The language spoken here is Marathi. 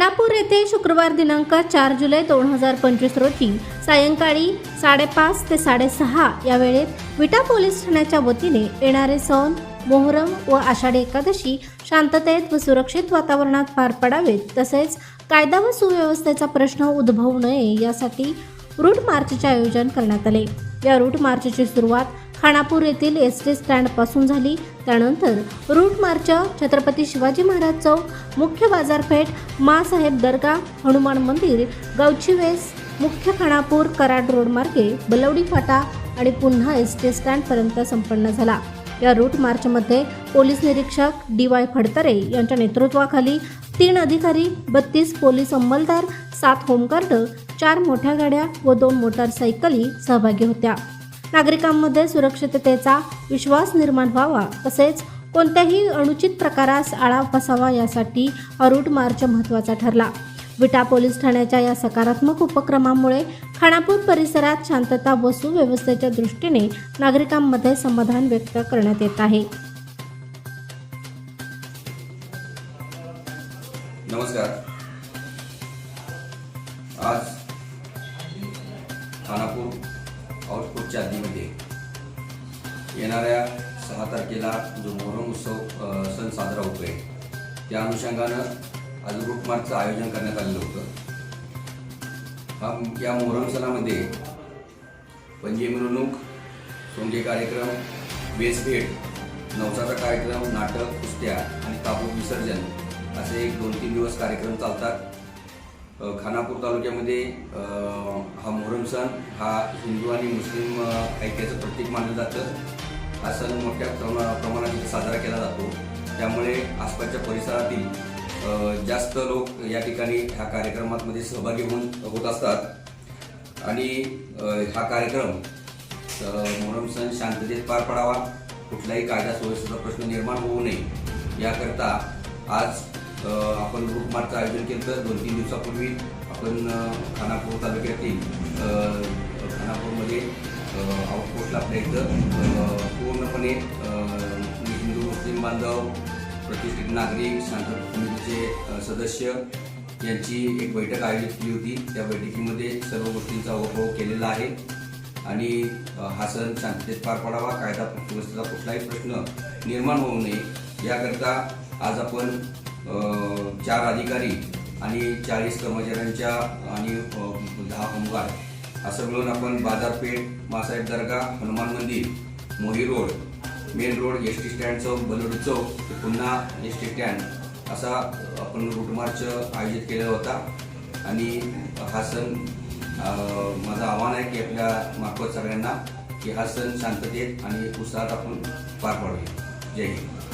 येथे शुक्रवार दिनांक चार जुलै दोन हजार पंचवीस रोजी सायंकाळी साडेपाच ते साडेसहा या वेळेत विटा पोलीस ठाण्याच्या वतीने येणारे सण मोहरम व आषाढी एकादशी शांततेत व सुरक्षित वातावरणात पार पडावेत तसेच कायदा व सुव्यवस्थेचा प्रश्न उद्भवू नये यासाठी रूट मार्चचे आयोजन करण्यात आले. या रूट मार्चची सुरुवात खानापूर येथील एस टी स्टँडपासून झाली. त्यानंतर रूट मार्च छत्रपती शिवाजी महाराज चौक मुख्य बाजारपेठ मासाहेब दर्गा हनुमान मंदिर गावची वेस मुख्य खानापूर कराड रोड मार्गे बलवडी फाटा आणि पुन्हा एस टी स्टँडपर्यंत संपन्न झाला. या रूट मार्चमध्ये पोलीस निरीक्षक डी वाय फडतरे यांच्या नेतृत्वाखाली तीन अधिकारी बत्तीस पोलीस अंमलदार सात होमगार्ड चार मोठ्या गाड्या व दोन मोटारसायकली सहभागी होत्या. नागरिकांमध्ये सुरक्षिततेचा विश्वास निर्माण व्हावा तसेच कोणत्याही अनुचित प्रकारास आळा बसावा यासाठी हा रूट मार्च महत्त्वाचा ठरला. विटा पोलीस ठाण्याच्या या सकारात्मक उपक्रमामुळे खानापूर परिसरात शांतता व सुव्यवस्थेच्या दृष्टीने नागरिकांमध्ये समाधान व्यक्त करण्यात येत आहे. नमस्कार. आज खानापूर आउटपोस्टच्या आधीमध्ये येणाऱ्या सहा तारखेला जो मोहरम उत्सव सण साजरा होतोय त्या अनुषंगानं आज रूट मार्चचं आयोजन करण्यात आलेलं होतं. हा या मोहरम सणामध्ये पंजे मिरवणूक सोंगे कार्यक्रम बेसभेट नवसाचा कार्यक्रम नाटक कुस्त्या आणि कापूर विसर्जन असे एक दोन तीन दिवस कार्यक्रम चालतात. खानापूर तालुक्यामध्ये हा मोहरम सण हा हिंदू आणि मुस्लिम ऐक्याचं प्रतीक मानलं जातं. हा सण मोठ्या प्रमाणात साजरा केला जातो. त्यामुळे आसपासच्या परिसरातील जास्त लोक या ठिकाणी ह्या कार्यक्रमामध्ये सहभागी होऊन होत असतात. आणि हा कार्यक्रम मोहरम सण शांततेत पार पडावा कुठलाही कायदा सुव्यवस्थेचा प्रश्न निर्माण होऊ नये याकरता आज आपण ग्रुप आयोजन केलं तर दोन तीन दिवसापूर्वी आपण खानापूर तालुक्यातील खानापूरमध्ये आउटपोस्टला आपल्या इथं पूर्णपणे हिंदू मुस्लिम बांधव प्रतिष्ठित नागरिक शांतता समितीचे सदस्य यांची एक बैठक आयोजित केली होती. त्या बैठकीमध्ये सर्व गोष्टींचा उपभोग केलेला आहे. आणि हा सण शांततेत पार पडावा कायदा सुव्यवस्थेचा कुठलाही प्रश्न निर्माण होऊ नये. याकरता आज आपण चार अधिकारी आणि चाळीस कर्मचाऱ्यांच्या आणि दहा होमगार्ड असं मिळून आपण बाजारपेठ मासाहेब दर्गा हनुमान मंदिर Mohi road main road S T stand चौक बलोडी चौक ते पुन्हा एस टी स्टँड. असा आपण रूट मार्च आयोजित केलेला होता. आणि हा सण माझं आव्हान आहे की आपल्या मार्फत सगळ्यांना की हा सण शांततेत आणि उत्साहात आपण पार पाडूया. जय हिंद.